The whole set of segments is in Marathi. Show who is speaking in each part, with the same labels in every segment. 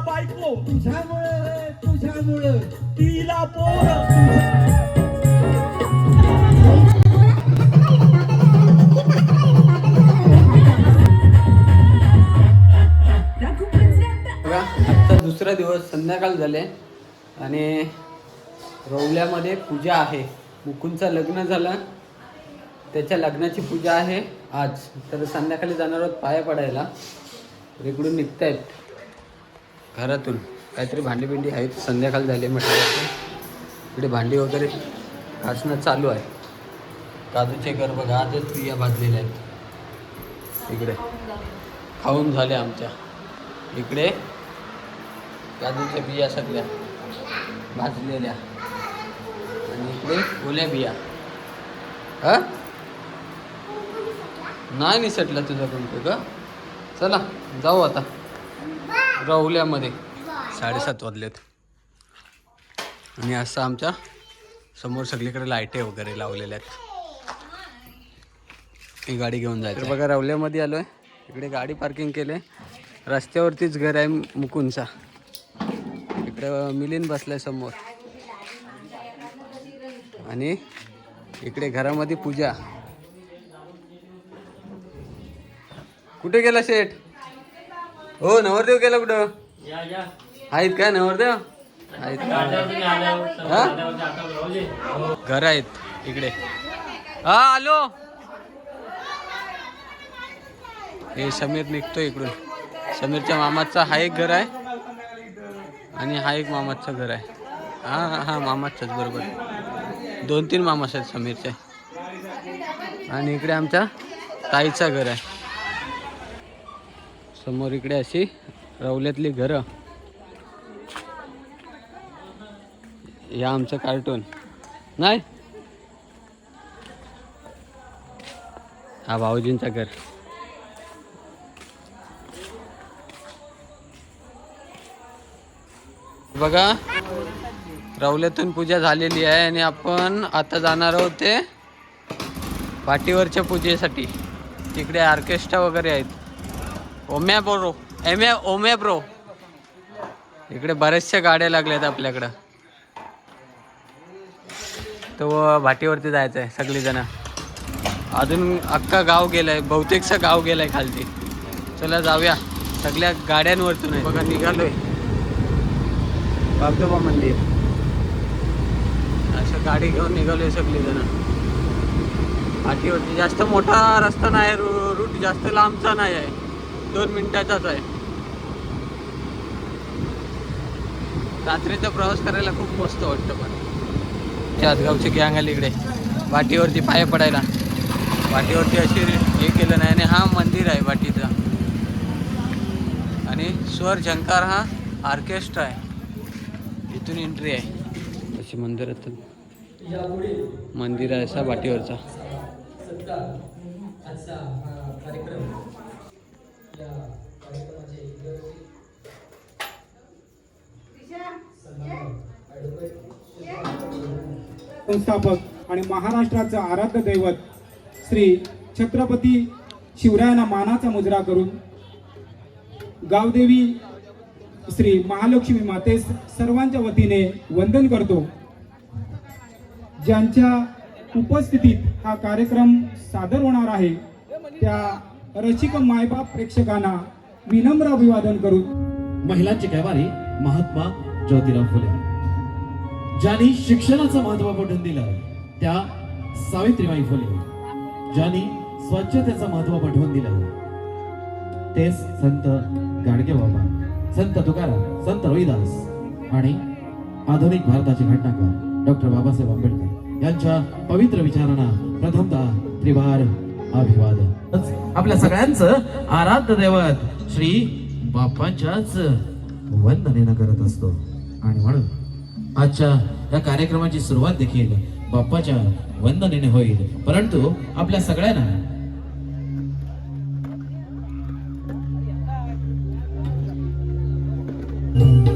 Speaker 1: बायको.
Speaker 2: तुझ्यामुळं रे, तुझ्यामुळं.
Speaker 1: तिला पोर.
Speaker 3: बघा आजचा दुसरा दिवस संध्याकाळ झाले आणि रवल्यामध्ये पूजा आहे. मुकुंदचं लग्न झालं. त्याच्या लग्नाची पूजा आहे आज. तर संध्याकाळी जाणार आहोत पाया पडायला. इकडून निघतायत. घरातून. काहीतरी भांडी बिंडी आहेत संध्याकाळ झाली म्हटलं इकडे भांडी वगैरे घासणं चालू आहे. काजूचे घर बघा आजच बिया भाजलेल्या आहेत. इकडे. खाऊन झाले आमच्या. इकडे काजूच्या बिया सगळ्या भाजलेल्या. आणि इकडे ओल्या बिया. हा? नाही निसटलं तुझं कोणतं का चला जाऊ आता. रवल्यामध्ये. साडेसात वाजलेत. आणि असं आमच्यासमोर सगळीकडे लाईटे वगैरे लावलेल्या आहेत. ही गाडी घेऊन जायचं बघा रवल्यामध्ये आलोय. इकडे गाडी पार्किंग केले रस्त्यावरतीच घर आहे मुकुंदचा. इकडे मिलिंद बसलाय समोर. आणि इकडे घरामध्ये पूजा. कुठे गेला शेठ? हो नवरदेव गेला कुठं? आहेत काय नवरदेव? आहेत. हा? घर आहेत इकडे. हा आलो. हे समीर निघतो इकडून. समीरच्या मामाचं हा एक घर आहे आणि हा एक मामाचं घर आहे. हा हा हा मामाचंच बरोबर. दोन तीन मामाच आहेत समीरचे. आणि इकडे आमच्या ताईचं घर आहे. समोर इकडे अशी रवल्यातली घरं. हे आमचं कार्टून नाही? हा भाऊजींचा घर. बघा रवल्यातून पूजा झालेली आहे आणि आपण आता जाणार आहोत ते पाठीवरच्या पूजेसाठी. तिकडे ऑर्केस्ट्रा वगैरे आहेत. Omya bro Emya Omya bro. इकडे बऱ्याचशा गाड्या लागल्यात आपल्याकडं. तो भाटीवरती जायचं आहे सगळीजण. अजून अख्खा गाव गेलाय बहुतेकचं गाव गेलाय खालती. चला जाऊया सगळ्या गाड्यांवरतून आहे. बघा निघालोय. बाबदोबा मंदिर. असं गाडी घेऊन निघालोय सगळीजण. पाठीवरती जास्त मोठा रस्ता नाही रू रूट जास्त लांबचा नाही आहे. दोन मिनिटाचाच आहे. रात्रीचा प्रवास करायला खूप मस्त वाटतं पण चासगावची गँग आली इकडे. वाटीवरती पाय पडायला. वाटीवरती अशी हे केलं नाही आणि हा मंदिर आहे वाटीचा. आणि स्वर झंकार हा ऑर्केस्ट्रा आहे. इथून एंट्री आहे. अशी मंदिर मंदिर आहे असा वाटीवरचा.
Speaker 4: संस्थापक आणि महाराष्ट्राचं आराध्य दैवत श्री छत्रपती शिवरायांना मानाचा मुजरा करून गावदेवी श्री महालक्ष्मी मातेस सर्वांच्या वतीने वंदन करतो. ज्यांच्या उपस्थितीत हा कार्यक्रम सादर होणार आहे त्या रसिक मायबाप प्रेक्षकांना विनम्र अभिवादन करून.
Speaker 5: महिलांची कैवारी महात्मा ज्योतिराव फुले. ज्यांनी शिक्षणाचं महत्त्व पटवून दिलं त्या सावित्रीबाई फुले. ज्यांनी स्वच्छतेचं महत्त्व पटवून दिलं. तेच संत गाडगे बाबा संत तुकाराम संत रविदास आणि आधुनिक भारताचे घटनाकार डॉक्टर बाबासाहेब आंबेडकर यांच्या पवित्र विचारांना प्रथमतः त्रिवार अभिवादन. आपल्या सगळ्यांचं आराध्य दैवत श्री बाप्पांच्याच वंदनेनं करत असतो. आणि म्हणून आजच्या या कार्यक्रमाची सुरुवात देखील बाप्पाच्या वंदनेने होईल. परंतु आपल्या सगळ्यांना
Speaker 6: thank
Speaker 7: you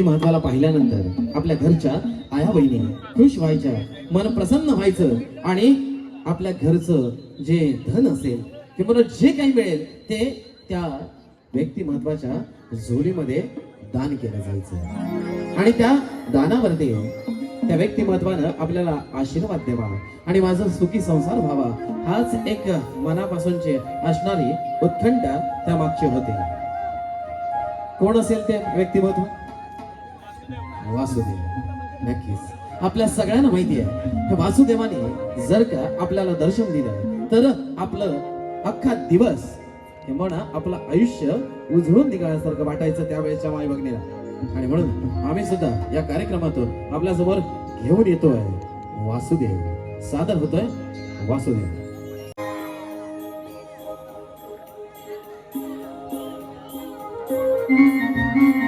Speaker 7: व्यक्तिमत्वाला पाहिल्यानंतर आपल्या घरच्या आया बहिणी खुश व्हायच्या मन प्रसन्न व्हायचं आणि आपल्या घरचं जे धन असेल किंवा जे काही मिळेल ते त्या व्यक्तिमत्वाच्या झोलीमध्ये दान केलं जायचं. आणि त्या दानावरती त्या व्यक्तिमत्वानं आपल्याला आशीर्वाद द्यावा आणि माझा सुखी संसार व्हावा हाच एक मनापासूनचे असणारी उत्खंड त्या मागचे होते. कोण असेल ते व्यक्तिमत्व वासुदेव. नक्कीच. आपल्या सगळ्यांना माहिती आहे. वासुदेवाने जर का आपल्याला दर्शन दिलं तर आपलं अख्खा दिवस हे म्हणा आपलं आयुष्य उजळून निघाल्यासारखं वाटायचं त्यावेळेच्या माई बघण्याला आणि म्हणून आम्ही सुद्धा या कार्यक्रमातून आपल्यासमोर घेऊन येतोय. वासुदेव. सादर होतोय वासुदेव.
Speaker 5: उजळून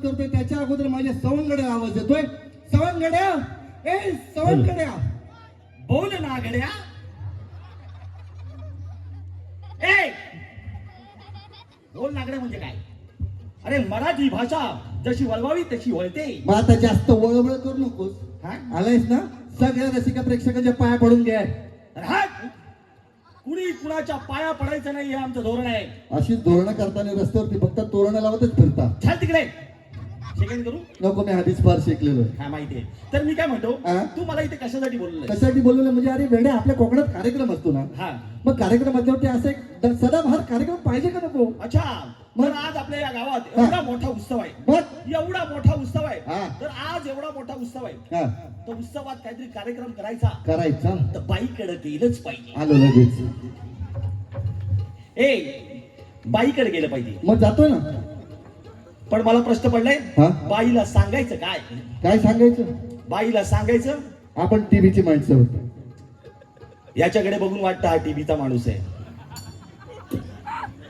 Speaker 8: सुरुवात करतोय त्याच्या अगोदर माझ्या सवंगड्या आवाज येतोय. सवंगड्या ए सवंगड्या. बोल ना गड्या. ए बोल नागड्या म्हणजे काय? अरे मराठी भाषा जशी वळवावी तशी वळते.
Speaker 9: मग आता जास्त वळवळ करू नकोस.
Speaker 8: हा?
Speaker 9: आलायस ना? सगळ्या रसिका प्रेक्षकांच्या पाया पडून घ्या!
Speaker 8: कुणी कुणाच्या पाया पडायचं नाही हे आमचं धोरण आहे.
Speaker 9: अशीच धोरणं करताना रस्त्यावरती फक्त तोरणं लावतच फिरता.
Speaker 8: चल तिकडे. सेकंड करू?
Speaker 9: नको मी आधीच फार शिकलेलो आहे.
Speaker 8: हा माहिती आहे. तर मी काय म्हणतो
Speaker 9: हा?
Speaker 8: तू मला इथे कशासाठी बोललोय
Speaker 9: कशासाठी बोलवलं म्हणजे अरे वेड्या आपल्या कोकणात कार्यक्रम असतो ना?
Speaker 8: हा.
Speaker 9: मग कार्यक्रम असल्यावरती असं एक द- सदाबहार कार्यक्रम पाहिजे का नको?
Speaker 8: अच्छा. मग? आज आपल्या या गावात एवढा मोठा उत्सव आहे.
Speaker 9: मग?
Speaker 8: एवढा मोठा उत्सव आहे.
Speaker 9: हा.
Speaker 8: तर आज एवढा मोठा उत्सव आहे.
Speaker 9: हा.
Speaker 8: तर उत्सवात काहीतरी कार्यक्रम करायचा.
Speaker 9: करायचा?
Speaker 8: तर बाईकडे गेलंच पाहिजे.
Speaker 9: आलो लगेच.
Speaker 8: ए बाईकडे गेलं पाहिजे.
Speaker 9: मग जातोय ना?
Speaker 8: पण मला प्रश्न पडलाय
Speaker 9: हा?
Speaker 8: बाईला सांगायचं काय?
Speaker 9: काय सांगायचं?
Speaker 8: बाईला सांगायचं?
Speaker 9: आपण टीव्हीची माणसं होतो.
Speaker 8: याच्याकडे बघून वाटतं हा टीव्हीचा माणूस आहे.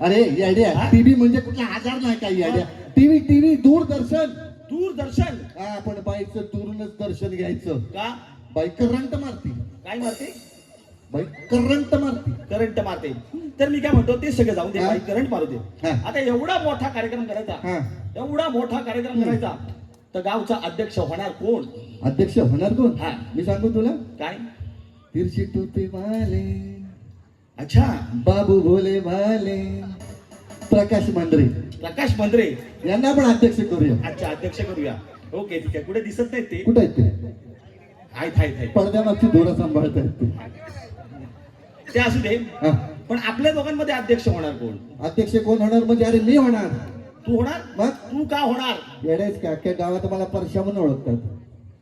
Speaker 9: अरे याड्या
Speaker 8: हा?
Speaker 9: टीव्ही म्हणजे कुठला आजार नाही काही याड्या टीव्ही टीव्ही दूरदर्शन.
Speaker 8: दूरदर्शन?
Speaker 9: हा आपण बाईचं दुरूनच दर्शन घ्यायचं.
Speaker 8: का?
Speaker 9: बाई करंट मारती.
Speaker 8: काय मारते?
Speaker 9: बाई करंट मारती.
Speaker 8: करंट मारते. तर मी काय म्हणतो ते सगळं जाऊन दे
Speaker 9: हा?
Speaker 8: बाई करंट मारू दे.
Speaker 9: हा.
Speaker 8: आता एवढा मोठा कार्यक्रम करायचा
Speaker 9: हा.
Speaker 8: एवढा मोठा कार्यक्रम करायचा तर गावचा अध्यक्ष होणार कोण?
Speaker 9: अध्यक्ष होणार कोण?
Speaker 8: हा.
Speaker 9: मी सांगू तुला?
Speaker 8: काय?
Speaker 9: तिरशी टोपी वाले.
Speaker 8: अच्छा.
Speaker 9: बाबू भोले भाले प्रकाश मांढरे
Speaker 8: प्रकाश मंत्रे
Speaker 9: यांना आपण अध्यक्ष करूया.
Speaker 8: अच्छा अध्यक्ष करूया. ओके ठीक आहे. कुठे दिसत नाहीत ते?
Speaker 9: कुठे आहेत ते?
Speaker 8: आहेत आहेत आहेत.
Speaker 9: पडद्यामागची दोरं सांभाळत आहेत ते.
Speaker 8: ते असू दे.
Speaker 9: हा.
Speaker 8: पण आपल्या दोघांमध्ये अध्यक्ष होणार कोण?
Speaker 9: अध्यक्ष कोण होणार? म्हणजे अरे मी होणार.
Speaker 8: तू होणार?
Speaker 9: मग?
Speaker 8: तू का होणार?
Speaker 9: येडेच का? अख्ख्या गावात मला परशा म्हणून ओळखतात.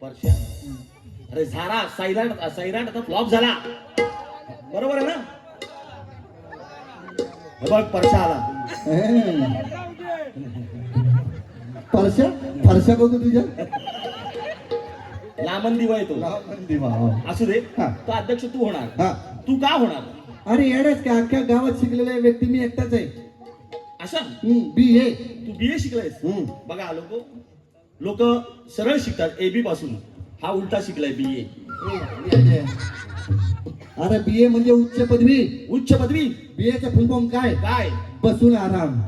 Speaker 8: परश्या? अरे झारा सैराट सैराट आता फ्लॉप झाला. बरोबर आहे ना? हे बघ परशा आला.
Speaker 9: परशा परशा बघू तुझ्या?
Speaker 8: लांबन दिवा येतो
Speaker 9: दिवा हो.
Speaker 8: असू दे.
Speaker 9: हा.
Speaker 8: तो अध्यक्ष तू होणार.
Speaker 9: हा.
Speaker 8: तू का होणार?
Speaker 9: अरे येडेच का अख्ख्या गावात शिकलेला व्यक्ती मी एकटाच आहे.
Speaker 8: अशा
Speaker 9: बी ए
Speaker 8: तू बी ए शिकलायस?
Speaker 9: हम्म.
Speaker 8: बघा लोक लोक सरळ शिकतात ए बी पासून. हा उलटा शिकलाय बी ए
Speaker 9: अरे बी ए म्हणजे उच्च पदवी.
Speaker 8: उच्च पदवी?
Speaker 9: बी एचं फुल फॉर्म काय?
Speaker 8: काय?
Speaker 9: बसून आराम.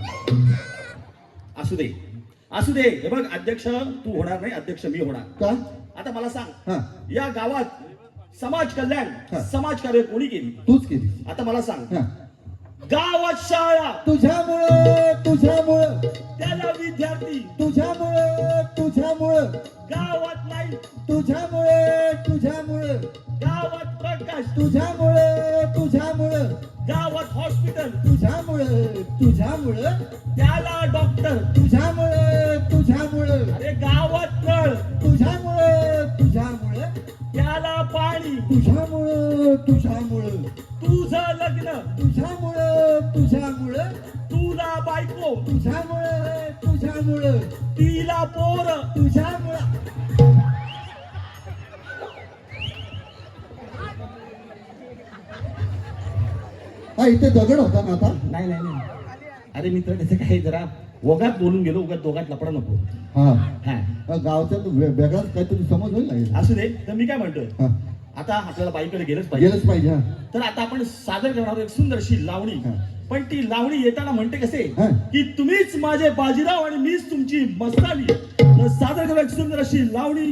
Speaker 8: असू दे. असू दे. हे बघ अध्यक्ष तू होणार नाही अध्यक्ष मी होणार.
Speaker 9: का?
Speaker 8: आता मला सांग.
Speaker 9: हा.
Speaker 8: या गावात समाज कल्याण. समाज कार्य कोणी केली?
Speaker 9: तूच केली.
Speaker 8: आता मला सांग. गावात शाळा.
Speaker 9: तुझ्यामुळं तुझ्यामुळं.
Speaker 8: त्याला विद्यार्थी.
Speaker 9: तुझ्यामुळं तुझ्यामुळं.
Speaker 8: गावात नाही.
Speaker 9: तुझ्यामुळे तुझ्यामुळं.
Speaker 8: गावात प्रकाश.
Speaker 9: तुझ्यामुळं तुझ्यामुळं.
Speaker 8: गावात हॉस्पिटल.
Speaker 9: तुझ्यामुळं तुझ्यामुळं.
Speaker 8: त्याला डॉक्टर.
Speaker 9: तुझ्यामुळं तुझ्यामुळं.
Speaker 8: अरे गावात
Speaker 9: तुझ्यामुळं तुझ्यामुळं.
Speaker 8: तुझं लग्न.
Speaker 9: तुझ्यामुळं तुझ्यामुळं.
Speaker 8: तुला बायको.
Speaker 9: तुझ्यामुळं तुझ्यामुळं.
Speaker 8: तिला पोर.
Speaker 9: तुझ्यामुळं. हा इथे दगड होता ना आता?
Speaker 8: नाही नाही नाही. अरे मित्र त्याचं काही जरा वगात बोलून गेलो. उगाच दोघात लपडा नको.
Speaker 9: हा.
Speaker 8: हा.
Speaker 9: गावचा वेगळाच काहीतरी समज होईल
Speaker 8: असू दे. तर मी काय म्हणतोय?
Speaker 9: हा.
Speaker 8: आता आपल्याला बाईकडे गेलंच पाहिजे.
Speaker 9: गेलंच पाहिजे हा.
Speaker 8: तर आता आपण सादर करणार आहोत एक सुंदरशी लावणी.
Speaker 9: हा.
Speaker 8: पण ती लावणी येताना म्हणते कसे?
Speaker 9: हा.
Speaker 8: की तुम्हीच माझे बाजीराव आणि मीच तुमची मस्तानी. तर सादर करू एक सुंदर अशी लावणी.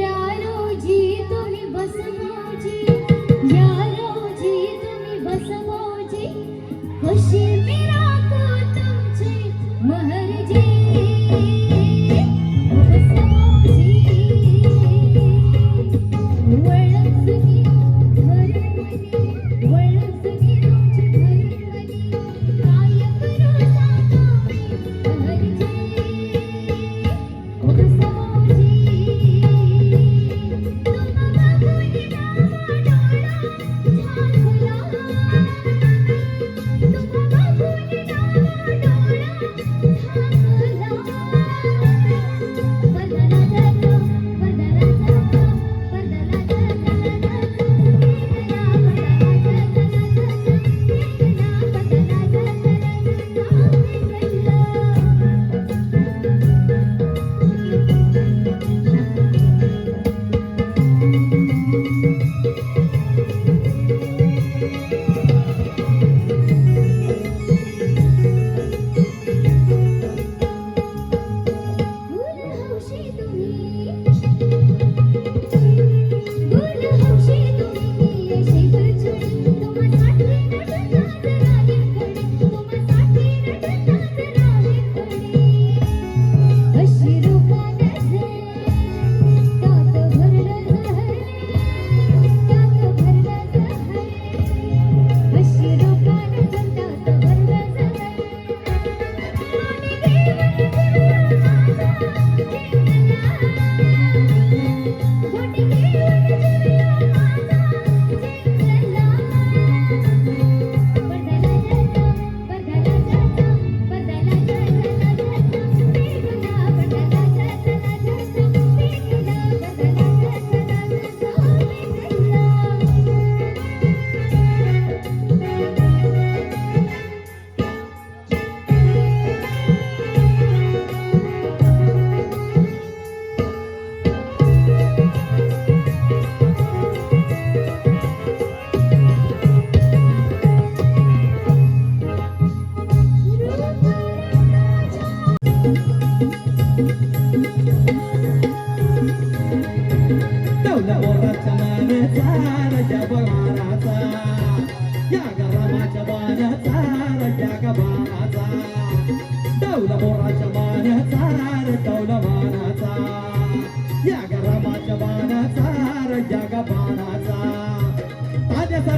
Speaker 6: यारो जी तुम्ही बस मौजी यारो जी तुम्ही बस मौजी खुशी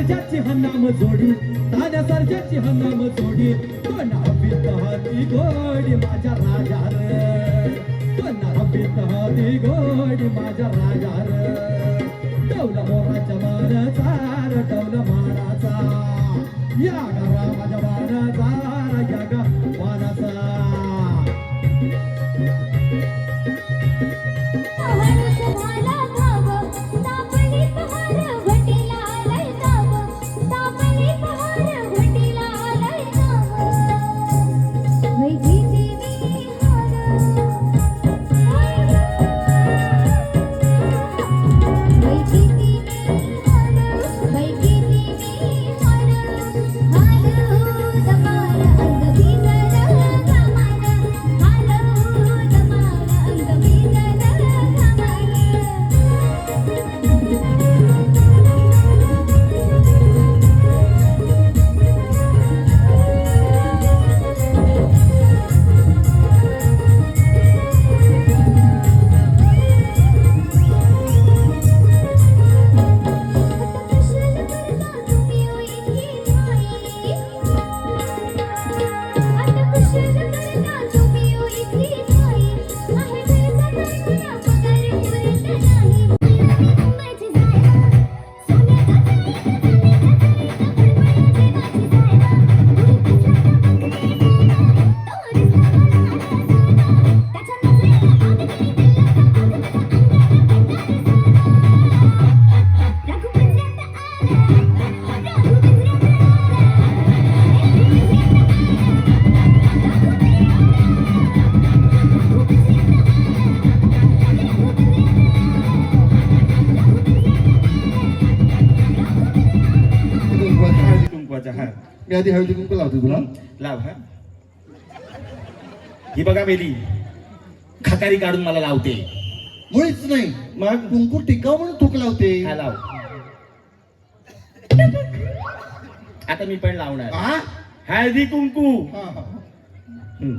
Speaker 6: सर्जाची हन्नाम जोडी तान्या सर्जाची हन्नाम जोडी कोणा हवीत हाती गोडी माझ्या राजार कोणा हवीत हाती गोडी माझ्या राजार डवला मोराच्या मानाचा र टवला मानाचा या गा माझ्या मानाचा
Speaker 9: आधी हळदी कुंकू लावतो तुला.
Speaker 8: लाव हा. ही बघा मेली. खकारी काढून मला लावते.
Speaker 9: मुळीच नाही.
Speaker 8: मग?
Speaker 9: कुंकू टिकाव म्हणून थूक लावते.
Speaker 8: हा लाव. आता मी पण लावणार.
Speaker 9: हा?
Speaker 8: हळदी कुंकू.
Speaker 9: हा, हा.
Speaker 8: हम्म.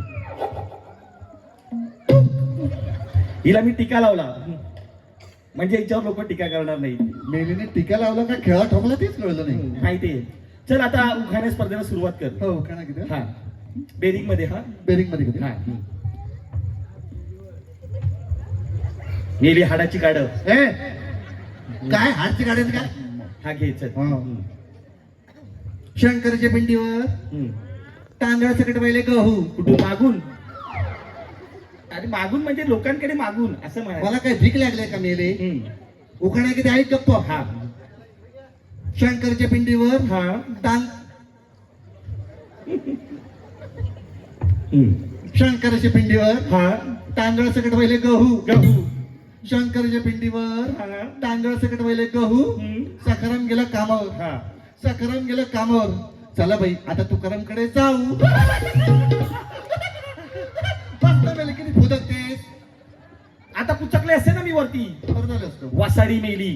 Speaker 8: हिला मी टीका लावला. म्हणजे हिच्यावर लोक टीका करणार नाही
Speaker 9: मेलीने टिका लावला का? खेळा ठोकला तेच कळलं नाही.
Speaker 8: माहिती आहे. चल आता उखाण्या स्पर्धेला सुरुवात कर
Speaker 9: हो का ना किती?
Speaker 8: हा. बेरिंगमध्ये हा?
Speaker 9: बेरिंगमध्ये किती?
Speaker 8: हा. मेली हाडाची काढ
Speaker 9: ए काय? हातची गाड्यात काय?
Speaker 8: हा घे चल.
Speaker 9: हा.
Speaker 8: हम्म.
Speaker 9: शंकरच्या पिंडीवर
Speaker 8: हम्म.
Speaker 9: तांदळा सकट पहिले गहू.
Speaker 8: कुठून मागून. अरे मागून म्हणजे लोकांकडे मागून असं
Speaker 9: मला काय भीक लागले का मेले? उखाणा किती? आहे गप्प.
Speaker 8: हा.
Speaker 9: शंकरच्या पिंडीवर
Speaker 8: हा.
Speaker 9: शंकरच्या पिंडीवर
Speaker 8: हा.
Speaker 9: तांदळा सकट पहिले गहू.
Speaker 8: गहू.
Speaker 9: शंकरच्या पिंडीवर
Speaker 8: हा.
Speaker 9: तांदळा सकट पहिले गहू. सकाराम गेला कामावर.
Speaker 8: हा.
Speaker 9: सकाराम गेला कामावर. चला बाई आता तुकारामकडे जाऊ किती फुदकतेस.
Speaker 8: आता पुचकले असते ना मी वरती.
Speaker 9: बरं झालं असतं.
Speaker 8: वासाडी मेली.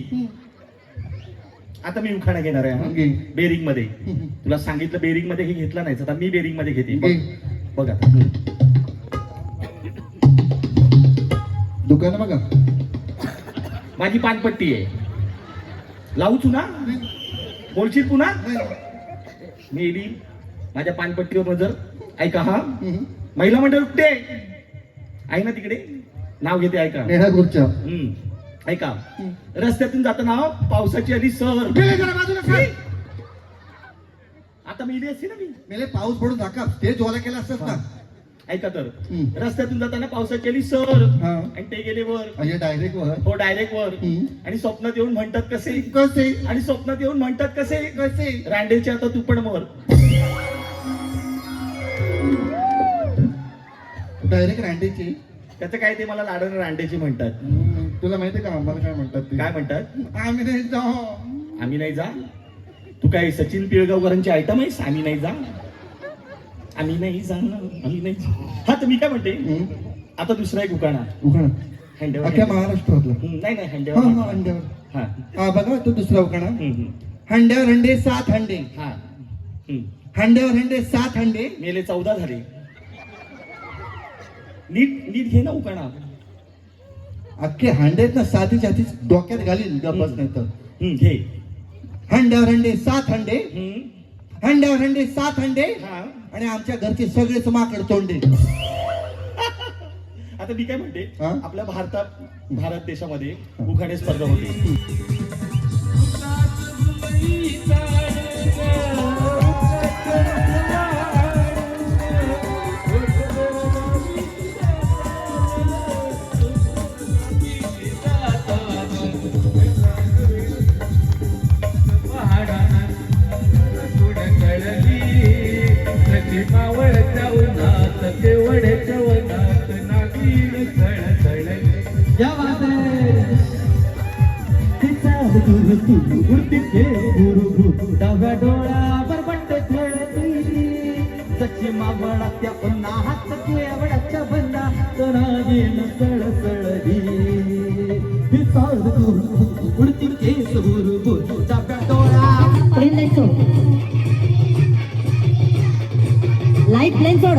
Speaker 8: आता मी उखाणा घेणार आहे. बेरिंगमध्ये तुला सांगितलं बेरिंगमध्ये हे घेतलं नाही आता मी बेरिंगमध्ये घेते. बघ.
Speaker 9: दुकान बघा.
Speaker 8: माझी पानपट्टी आहे. लावू चुना बोलशील पुन्हा मेली माझ्या पानपट्टीवर नजर. ऐका हा. महिला मंडळ कुठे आहे ना तिकडे? नाव घेते ऐका.
Speaker 9: गुरच्या.
Speaker 8: ऐका. रस्त्यातून जाताना पावसाची आली सर.
Speaker 9: मेले जरा बाजूला सर.
Speaker 8: आता मेली असते ना मी.
Speaker 9: मेले पाऊस पडून दाखव ते ज्वाला केला असतात ना.
Speaker 8: ऐका तर.
Speaker 9: हम्म.
Speaker 8: रस्त्यातून जाताना पावसाची आली सर.
Speaker 9: हा.
Speaker 8: आणि ते गेले वर.
Speaker 9: अय्या डायरेक्ट वर.
Speaker 8: हो डायरेक्ट वर.
Speaker 9: हम्म.
Speaker 8: आणि स्वप्नात येऊन म्हणतात कसे?
Speaker 9: कसे?
Speaker 8: आणि स्वप्नात येऊन म्हणतात कसे?
Speaker 9: कसे?
Speaker 8: रांडेचे आता तू पण मर
Speaker 9: डायरेक्ट रांडेची.
Speaker 8: त्याचं काय ते मला लाडण रांडेचे म्हणतात.
Speaker 9: तुला माहितीये का आम्हाला काय म्हणतात ते?
Speaker 8: काय म्हणतात?
Speaker 9: आम्ही नाही जाऊ
Speaker 8: आम्ही नाही जा? तू काय सचिन पिळगावकरांची आयटम आहेस? आम्ही नाही जा. आम्ही नाही जा आम्ही नाही जा. हा तर मी काय म्हणते?
Speaker 9: हम्म.
Speaker 8: आता दुसरा एक उकाणा.
Speaker 9: उखाणा
Speaker 8: हँडेवर
Speaker 9: अख्ख्या महाराष्ट्रातला.
Speaker 8: हम्म, नाही नाही
Speaker 9: हा
Speaker 8: हँडेवर
Speaker 9: हा अंड्यावर
Speaker 8: हा.
Speaker 9: हा बघा तो दुसरा उखाणा
Speaker 8: हम्म, हम्म.
Speaker 9: हंड्यावर हंडे सात हंडे.
Speaker 8: हा. हम्म.
Speaker 9: हंड्यावर हंडे सात हंडे.
Speaker 8: मेले चौदा झाले. नीट नीट घे ना उकाणा
Speaker 9: अख्खे हांडे ना साधी साधी डोक्यात घालील डबस नाही तर.
Speaker 8: घे.
Speaker 9: हंड्यावर हंडे सात हंडे.
Speaker 5: हं,
Speaker 9: हंड्यावर हंडे सात हंडे. आणि आमच्या घरचे सगळेच माकड तोंडे.
Speaker 5: आता मी काय म्हणते आपल्या भारतात भारत देशामध्ये उखाणे स्पर्धा होती.
Speaker 8: तुरतू उडती गुरु डाव्या डोळा बरबट खेळती. सची मावळा त्या पुन्हा हात केवळाच्या बंदा तरा गेल सळसळली उडती केस गुरु डाव्या
Speaker 10: डोळा लाइट प्लेन सोड.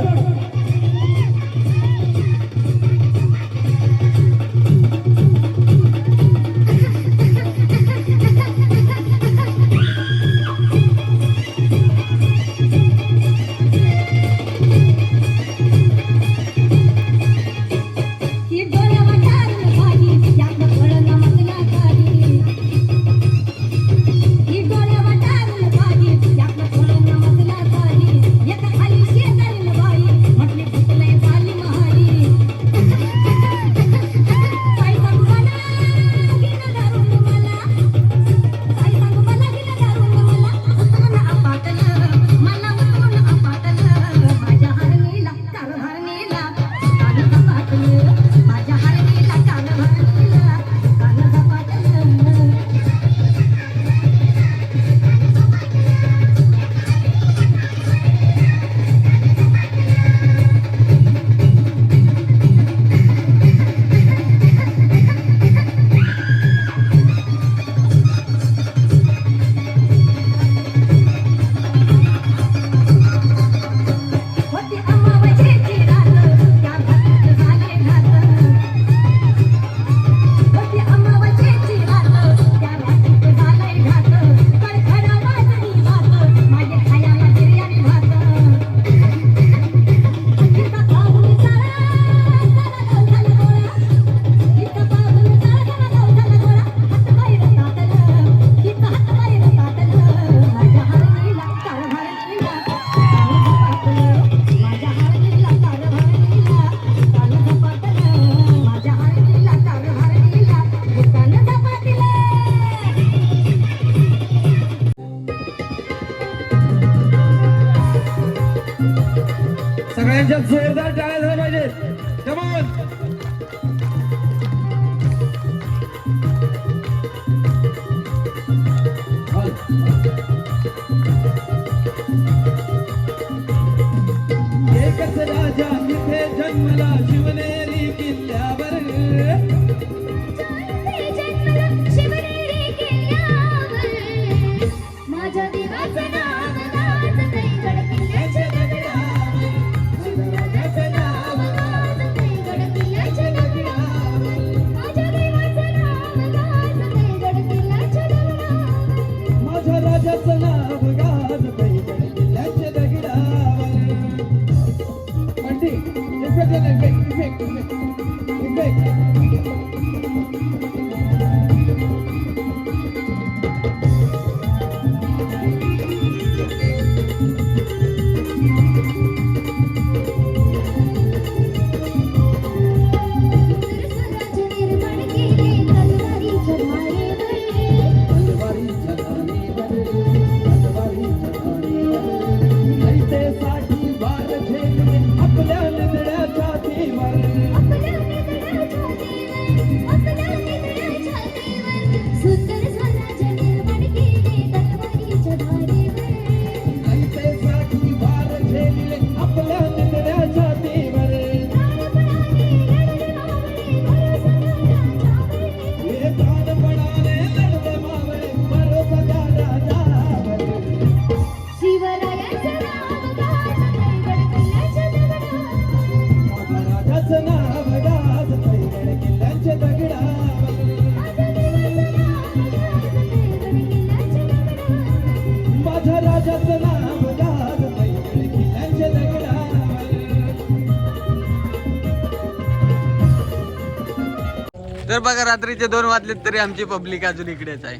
Speaker 3: बघा रात्रीचे दोन वाजलेत तरी आमची पब्लिक अजून इकडेच आहे.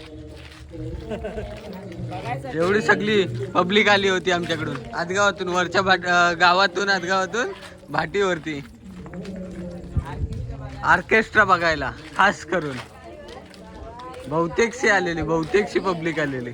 Speaker 3: एवढी सगळी पब्लिक आली होती आमच्याकडून. आदगावातून वरच्या भाट गावातून आदगावातून भाटीवरती. ऑर्केस्ट्रा बघायला खास करून. बहुतेकशी आलेली बहुतेकशी पब्लिक आलेली.